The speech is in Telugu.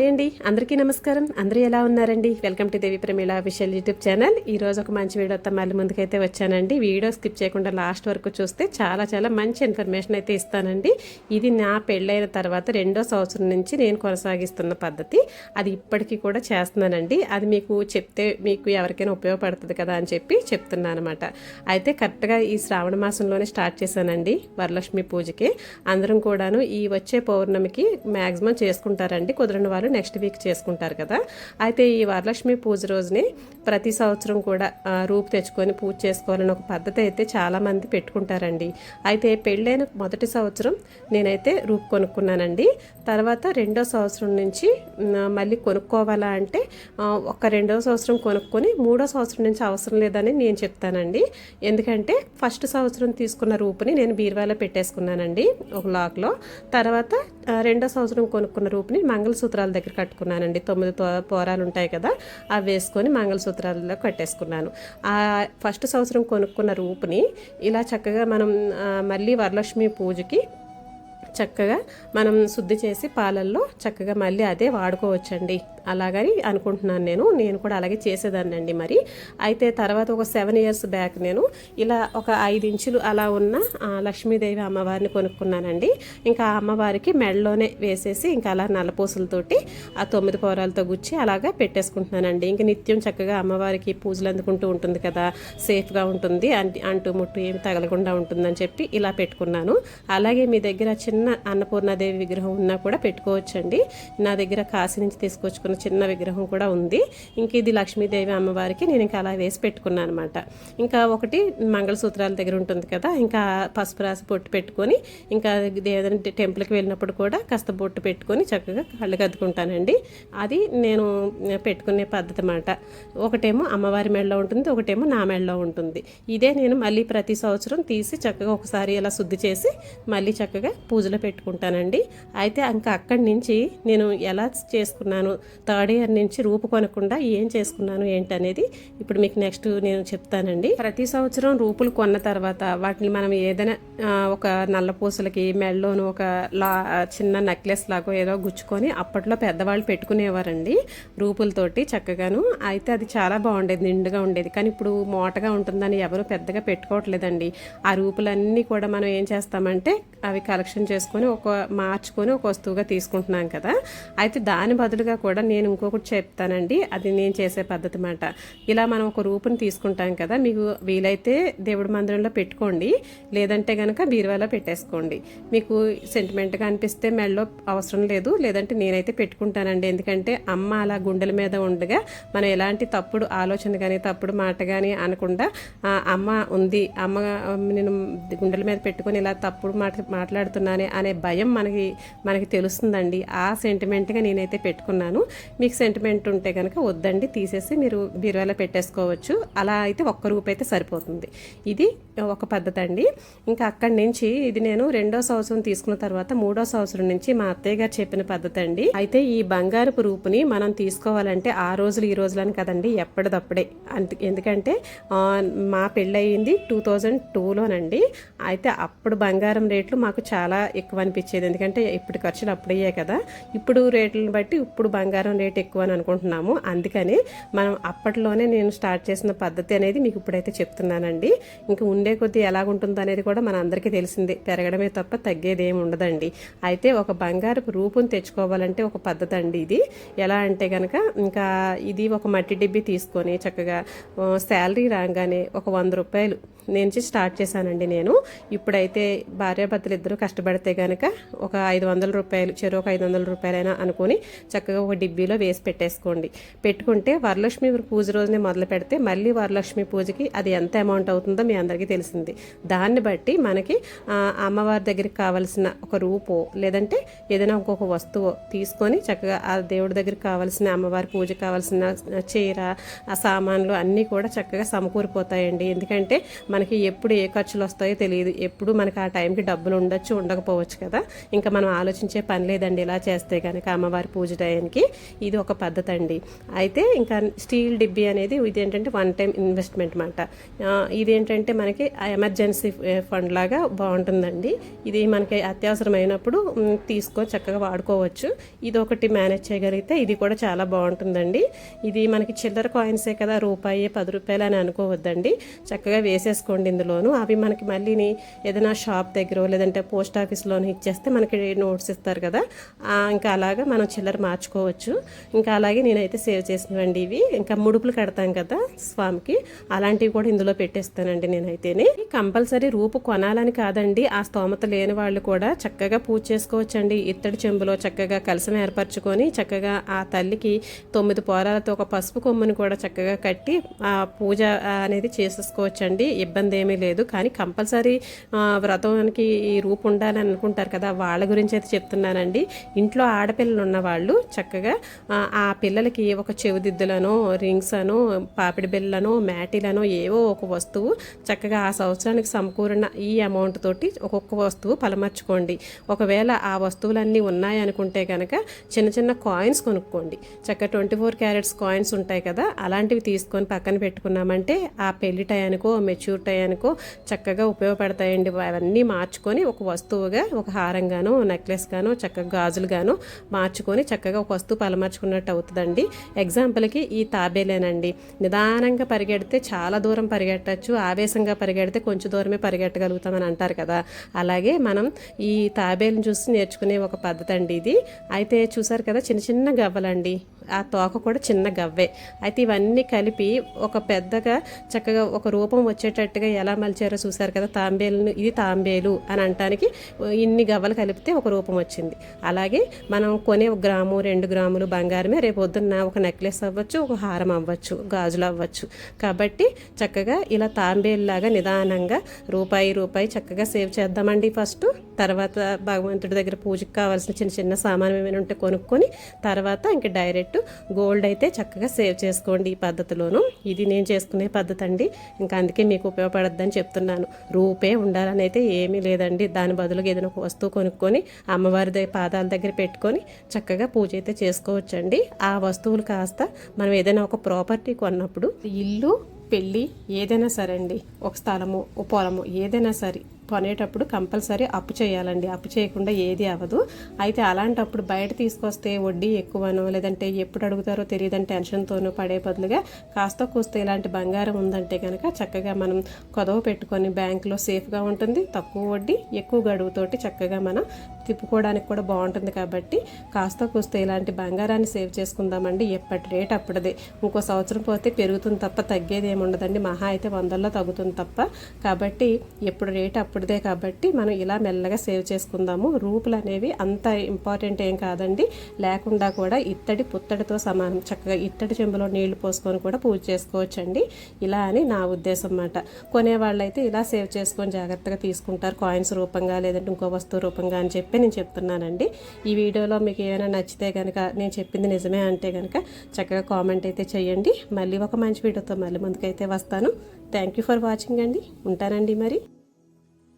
హాయ్ అండి. అందరికీ నమస్కారం. అందరూ ఎలా ఉన్నారండి? Welcome to Devi Pramila official YouTube channel ఈ రోజు ఒక మంచి వీడియోతో మళ్ళీ ముందుకైతే వచ్చానండి. వీడియో స్కిప్ చేయకుండా లాస్ట్ వరకు చూస్తే చాలా చాలా మంచి ఇన్ఫర్మేషన్ అయితే ఇస్తానండి. ఇది నా పెళ్ళైన తర్వాత రెండో సంవత్సరం నుంచి నేను కొనసాగిస్తున్న పద్ధతి. అది ఇప్పటికీ కూడా చేస్తున్నానండి. అది మీకు చెప్తే మీకు ఎవరికైనా ఉపయోగపడుతుంది కదా అని చెప్పి చెప్తున్నాను అనమాట అయితే కరెక్ట్గా ఈ శ్రావణ మాసంలోనే స్టార్ట్ చేశానండి వరలక్ష్మి పూజకి. అందరం కూడాను ఈ వచ్చే పౌర్ణమికి మ్యాక్సిమం చేసుకుంటారండి. కుదరని వారు నెక్స్ట్ వీక్ చేసుకుంటారు కదా. అయితే ఈ వరలక్ష్మి పూజ రోజుని ప్రతి సంవత్సరం కూడా రూప్ రూపు తెచ్చుకొని పూజ చేసుకోవాలని ఒక పద్ధతి అయితే చాలామంది పెట్టుకుంటారండి. అయితే పెళ్ళైన మొదటి సంవత్సరం నేనైతే రూపు కొనుక్కున్నానండి. తర్వాత రెండో సంవత్సరం నుంచి మళ్ళీ కొనుక్కోవాలా అంటే ఒక రెండో సంవత్సరం కొనుక్కొని మూడో సంవత్సరం నుంచి అవసరం లేదని నేను చెప్తానండి. ఎందుకంటే ఫస్ట్ సంవత్సరం తీసుకున్న రూపుని నేను బీరువాలో పెట్టేసుకున్నానండి ఒక లాక్లో. తర్వాత రెండో సంవత్సరం కొనుక్కున్న రూపుని మంగళసూత్రాలు దగ్గర కట్టుకున్నానండి. తొమ్మిది తో- పోరాలు ఉంటాయి కదా అవి వేసుకొని మంగళసూత్రాలలో కట్టేసుకున్నాను. ఆ ఫస్ట్ సంవత్సరం కొనుక్కున్న రూపుని ఇలా చక్కగా మనం మళ్ళీ వరలక్ష్మి పూజకి చక్కగా మనం శుద్ధి చేసి పాలల్లో చక్కగా మళ్ళీ అదే వాడుకోవచ్చండి. అలాగని అనుకుంటున్నాను నేను. నేను కూడా అలాగే చేసేదాన్ని అండి మరి. అయితే తర్వాత ఒక సెవెన్ ఇయర్స్ బ్యాక్ నేను ఇలా ఒక ఐదు ఇంచులు అలా ఉన్న లక్ష్మీదేవి అమ్మవారిని కొనుక్కున్నానండి. ఇంకా ఆ అమ్మవారికి మెడలోనే వేసేసి ఇంకా అలా నల్లపూసలతోటి ఆ తొమ్మిది పౌరాలతో గుచ్చి అలాగా పెట్టేసుకుంటున్నానండి. ఇంక నిత్యం చక్కగా అమ్మవారికి పూజలు అందుకుంటూ ఉంటుంది కదా సేఫ్గా ఉంటుంది అంటూ ముట్టు ఏమి తగలకుండా ఉంటుందని చెప్పి ఇలా పెట్టుకున్నాను. అలాగే మీ దగ్గర చిన్న అన్నపూర్ణాదేవి విగ్రహం ఉన్నా కూడా పెట్టుకోవచ్చండి. నా దగ్గర కాశీ నుంచి తీసుకొచ్చుకున్న చిన్న విగ్రహం కూడా ఉంది. ఇంక ఇది లక్ష్మీదేవి అమ్మవారికి నేను ఇంకా అలా వేసి పెట్టుకున్నాను అనమాట ఇంకా ఒకటి మంగళసూత్రాల దగ్గర ఉంటుంది కదా ఇంకా పసుపు రాసి బొట్టు పెట్టుకొని ఇంకా ఏదైనా టెంపుల్కి వెళ్ళినప్పుడు కూడా కాస్త బొట్టు పెట్టుకొని చక్కగా కళ్ళు కద్దుకుంటానండి అది నేను పెట్టుకునే పద్ధతి అన్నమాట. ఒకటేమో అమ్మవారి మెడలో ఉంటుంది ఒకటేమో నా మెడలో ఉంటుంది. ఇదే నేను మళ్ళీ ప్రతి సంవత్సరం తీసి చక్కగా ఒకసారి ఇలా శుద్ధి చేసి మళ్ళీ చక్కగా పూజ పూజలో పెట్టుకుంటానండి అయితే ఇంకా అక్కడి నుంచి నేను ఎలా చేసుకున్నాను థర్డ్ ఇయర్ నుంచి రూపు కొనకుండా ఏం చేసుకున్నాను ఏంటి అనేది ఇప్పుడు మీకు నెక్స్ట్ నేను చెప్తానండి. ప్రతి సంవత్సరం రూపులు కొన్న తర్వాత వాటిని మనం ఏదైనా ఒక నల్ల పూసలకి ఒక లా చిన్న నెక్లెస్ లాగో ఏదో గుచ్చుకొని అప్పట్లో పెద్దవాళ్ళు పెట్టుకునేవారండి రూపులతోటి చక్కగాను. అయితే అది చాలా బాగుండేది నిండుగా ఉండేది. కానీ ఇప్పుడు మోటగా ఉంటుందని ఎవరు పెద్దగా పెట్టుకోవట్లేదండి. ఆ రూపులన్నీ కూడా మనం ఏం చేస్తామంటే అవి కలెక్షన్ చేసుకొని ఒక మార్చుకొని ఒక వస్తువుగా తీసుకుంటున్నాం కదా. అయితే దాని బదులుగా కూడా నేను ఇంకొకటి చెప్తానండి. అది నేను చేసే పద్ధతి మాట. ఇలా మనం ఒక రూపుని తీసుకుంటాం కదా మీకు వీలైతే దేవుడి మందిరంలో పెట్టుకోండి. లేదంటే కనుక బీరువాలో పెట్టేసుకోండి. మీకు సెంటిమెంట్గా అనిపిస్తే మెడలో అవసరం లేదు. లేదంటే నేనైతే పెట్టుకుంటానండి. ఎందుకంటే అమ్మ అలా గుండెల మీద ఉండగా మనం ఎలాంటి తప్పుడు ఆలోచన కానీ తప్పుడు మాట కానీ అనకుండా అమ్మ ఉంది. అమ్మ నేను గుండెల మీద పెట్టుకొని ఇలా తప్పుడు మాట మాట్లాడుతున్నానే అనే భయం మనకి మనకి తెలుస్తుందండి. ఆ సెంటిమెంట్గా నేనైతే పెట్టుకున్నాను. మీకు సెంటిమెంట్ ఉంటే కనుక వద్దండి తీసేసి మీరు బీరువాలో పెట్టేసుకోవచ్చు. అలా అయితే ఒక్క రూపు అయితే సరిపోతుంది. ఇది ఒక పద్ధతి అండి ఇంకా అక్కడి నుంచి ఇది నేను రెండో సంవత్సరం తీసుకున్న తర్వాత మూడో సంవత్సరం నుంచి మా అత్తయ్య గారు చెప్పిన పద్ధతి అండి అయితే ఈ బంగారపు రూపుని మనం తీసుకోవాలంటే ఆ రోజులు ఈ రోజులని కదండి ఎప్పటిదప్పుడే. అంత ఎందుకంటే మా పెళ్ళయింది టూ థౌజండ్ టూలోనండి. అయితే అప్పుడు బంగారం రేట్లు మాకు చాలా ఎక్కువ అనిపించేది ఎందుకంటే ఇప్పుడు ఖర్చులు అప్పుడయ్యాయి కదా. ఇప్పుడు రేట్లను బట్టి ఇప్పుడు బంగారం రేట్ ఎక్కువ అని అనుకుంటున్నాము. అందుకని మనం అప్పట్లోనే నేను స్టార్ట్ చేసిన పద్ధతి అనేది మీకు ఇప్పుడైతే చెప్తున్నానండి. ఇంకా ఉండే కొద్దీ ఎలాగుంటుందో అనేది కూడా మన అందరికీ తెలిసిందే. పెరగడమే తప్ప తగ్గేది ఏమి ఉండదండి. అయితే ఒక బంగారపు రూపం తెచ్చుకోవాలంటే ఒక పద్ధతి అండి ఇది. ఎలా అంటే కనుక ఇంకా ఇది ఒక మట్టి డిబ్బి తీసుకొని చక్కగా శాలరీ రాగానే ఒక వంద రూపాయలు నుంచి స్టార్ట్ చేశానండి నేను. ఇప్పుడైతే భార్యాభర్తలు ఇద్దరు కష్టపడితే కనుక ఒక ఐదు వందల రూపాయలు చెరు ఒక ఐదు వందల రూపాయలైనా అనుకొని చక్కగా ఒక డిబ్బీలో వేసి పెట్టేసుకోండి. పెట్టుకుంటే వరలక్ష్మి పూజ రోజునే మొదలు పెడితే మళ్ళీ వరలక్ష్మి పూజకి అది ఎంత అమౌంట్ అవుతుందో మీ అందరికీ తెలిసింది. దాన్ని బట్టి మనకి అమ్మవారి దగ్గరికి కావాల్సిన ఒక రూపో లేదంటే ఏదైనా ఇంకొక వస్తువు తీసుకొని చక్కగా ఆ దేవుడి దగ్గరికి కావాల్సిన అమ్మవారి పూజ కావాల్సిన చీర ఆ సామాన్లు అన్నీ కూడా చక్కగా సమకూరిపోతాయండి. ఎందుకంటే మనకి ఎప్పుడు ఏ ఖర్చులు వస్తాయో తెలియదు. ఎప్పుడు మనకి ఆ టైంకి డబ్బులు ఉండొచ్చు ఉండకపోవచ్చు కదా. ఇంకా మనం ఆలోచించే పని లేదండి ఇలా చేస్తే కనుక అమ్మవారి పూజ టైంకి. ఇది ఒక పద్ధతి అండి అయితే ఇంకా స్టీల్ డిబ్బి అనేది ఇది ఏంటంటే వన్ టైం ఇన్వెస్ట్మెంట్ అనమాట ఇదేంటంటే మనకి ఎమర్జెన్సీ ఫండ్ లాగా బాగుంటుందండి. ఇది మనకి అత్యవసరమైనప్పుడు తీసుకో తీసుకొని చక్కగా వాడుకోవచ్చు. ఇది ఒకటి మేనేజ్ చేయగలిగితే ఇది కూడా చాలా బాగుంటుందండి. ఇది మనకి చిల్లర కాయిన్సే కదా రూపాయి పది రూపాయలు అని అనుకోవద్దండి. చక్కగా వేసేసుకోండి ఇందులోను. అవి మనకి మళ్ళీని ఏదైనా షాప్ దగ్గర లేదంటే పోస్ట్ ఆఫీస్లోని ఇచ్చేస్తే మనకి నోట్స్ ఇస్తారు కదా. ఇంకా అలాగా మనం చిల్లర మార్చుకోవచ్చు. ఇంకా అలాగే నేనైతే సేవ్ చేసినవండి ఇవి. ఇంకా ముడుపులు కడతాం కదా స్వామికి. అలాంటివి కూడా ఇందులో పెట్టేస్తానండి నేనైతేనే. కంపల్సరీ రూపు కొనాలని కాదండి. ఆ స్తోమత లేని వాళ్ళు కూడా చక్కగా పూజ చేసుకోవచ్చండి. ఇత్తడి చెంబులో చక్కగా కలసం ఏర్పరచుకొని చక్కగా ఆ తల్లికి తొమ్మిది పోరాలతో ఒక పసుపు కొమ్ముని కూడా చక్కగా కట్టి ఆ పూజ అనేది చేసేసుకోవచ్చండి. ఇబ్బంది ఏమీ లేదు. కానీ కంపల్సరీ వ్రతానికి ఈ రూపు ఉండాలని అనుకుంటారు కదా వాళ్ళ గురించి అయితే చెప్తున్నానండి. ఇంట్లో ఆడపిల్లలు ఉన్న వాళ్ళు చక్కగా ఆ, పిల్లలకి ఒక చెవిదిద్దులను రింగ్స్ అను పాపిడి బిళ్ళను మ్యాటీలను ఏవో ఒక వస్తువు చక్కగా ఆ సంవత్సరానికి సమకూరిన ఈ అమౌంట్ తోటి ఒక్కొక్క వస్తువు పలమర్చుకోండి. ఒకవేళ ఆ వస్తువులన్నీ ఉన్నాయనుకుంటే కనుక చిన్న చిన్న కాయిన్స్ కొనుక్కోండి. చక్కగా ట్వంటీ ఫోర్ క్యారెట్స్ కాయిన్స్ ఉంటాయి కదా అలాంటివి తీసుకొని పక్కన పెట్టుకున్నామంటే ఆ పెళ్ళి టయానికో మెచ్యూర్ టయానికో చక్కగా ఉపయోగపడతాయండి. అవన్నీ మార్చుకొని ఒక వస్తువుగా ఒక హారంగానో నెక్లెస్ గాను చక్కగా గాజులు గాను మార్చుకొని చక్కగా ఒక వస్తువు పలమర్చుకున్నట్టు అవుతుందండి. ఎగ్జాంపుల్కి ఈ తాబేలేనండి. నిదానంగా పరిగెడితే చాలా దూరం పరిగెట్టచ్చు. ఆవేశంగా పరిగెడితే కొంచెం దూరమే పరిగెట్టగలుగుతామని అంటారు కదా. అలాగే మనం ఈ తాబేలుని చూసి నేర్చుకునే ఒక పద్ధతి అండి ఇది. అయితే చూసారు కదా చిన్న చిన్న గవ్వలండి. ఆ తోక కూడా చిన్న గవ్వే. అయితే ఇవన్నీ కలిపి ఒక పెద్దగా చక్కగా ఒక రూపం వచ్చేటట్టుగా ఎలా మలిచారో చూసారు కదా తాంబేలు ఇది తాంబేలు అని అంటానికి ఇన్ని గవ్వలు కలిపితే ఒక రూపం వచ్చింది. అలాగే మనం కొనే ఒక గ్రాము రెండు గ్రాములు బంగారమే రేపు పొద్దున్న ఒక నెక్లెస్ అవ్వచ్చు ఒక హారం అవ్వచ్చు గాజులు అవ్వచ్చు. కాబట్టి చక్కగా ఇలా తాంబేలులాగా నిదానంగా రూపాయి రూపాయి చక్కగా సేవ్ చేద్దామండి ఫస్ట్. తర్వాత భగవంతుడి దగ్గర పూజకి కావాల్సిన చిన్న చిన్న సామాను ఏమైనా ఉంటే కొనుక్కొని తర్వాత ఇంక డైరెక్ట్ గోల్డ్ అయితే చక్కగా సేవ్ చేసుకోండి ఈ పద్ధతిలోను. ఇది నేను చేసుకునే పద్ధతి అండి. ఇంకా అందుకే మీకు ఉపయోగపడద్దని చెప్తున్నాను. రూపే ఉండాలని అయితే ఏమీ లేదండి. దాని బదులుగా ఏదైనా ఒక వస్తువు కొనుక్కొని అమ్మవారి దగ్గర పాదాల దగ్గర పెట్టుకొని చక్కగా పూజ అయితే చేసుకోవచ్చండి. ఆ వస్తువులు కాస్త మనం ఏదైనా ఒక ప్రాపర్టీ కొన్నప్పుడు ఇల్లు పెళ్ళి ఏదైనా సరే అండి ఒక స్థలము ఒక పొలము ఏదైనా సరే కొనేటప్పుడు కంపల్సరీ అప్పు చేయాలండి. అప్పు చేయకుండా ఏది అవ్వదు. అయితే అలాంటప్పుడు బయట తీసుకొస్తే వడ్డీ ఎక్కువనో లేదంటే ఎప్పుడు అడుగుతారో తెలియదని టెన్షన్తోనూ పడే బదులుగా కాస్త కూస్తే ఇలాంటి బంగారం ఉందంటే కనుక చక్కగా మనం కొదవ పెట్టుకొని బ్యాంకులో సేఫ్గా ఉంటుంది. తక్కువ వడ్డీ ఎక్కువ గడువుతోటి చక్కగా మనం తిప్పుకోవడానికి కూడా బాగుంటుంది కాబట్టి కాస్త కూస్తే ఇలాంటి బంగారాన్ని సేవ్ చేసుకుందామండి. ఎప్పటి రేట్ అప్పటిదే ఇంకో సంవత్సరం పోతే పెరుగుతుంది తప్ప తగ్గేది ఏమి ఉండదండి. మహా అయితే వందల్లో తగ్గుతుంది తప్ప. కాబట్టి ఎప్పుడు రేట్ అప్పుడు అప్పుడుదే కాబట్టి మనం ఇలా మెల్లగా సేవ్ చేసుకుందాము. రూపులు అనేవి అంత ఇంపార్టెంట్ ఏం కాదండి. లేకుండా కూడా ఇత్తడి పుత్తడితో సమానం. చక్కగా ఇత్తడి చెంబులో నీళ్ళు పోసుకొని కూడా పూజ చేసుకోవచ్చండి. ఇలా అని నా ఉద్దేశం అన్నమాట. కొనేవాళ్ళైతే ఇలా సేవ్ చేసుకొని జాగ్రత్తగా తీసుకుంటారు. కాయిన్స్ రూపంగా లేదంటే ఇంకో వస్తువు రూపంగా అని చెప్పి నేను చెప్తున్నానండి. ఈ వీడియోలో మీకు ఏమైనా నచ్చితే కనుక నేను చెప్పింది నిజమే అంటే కనుక చక్కగా కామెంట్ అయితే చేయండి. మళ్ళీ ఒక మంచి వీడియోతో మళ్ళీ ముందుకైతే వస్తాను. థ్యాంక్ యూ ఫర్ వాచింగ్ అండి. ఉంటానండి మరి.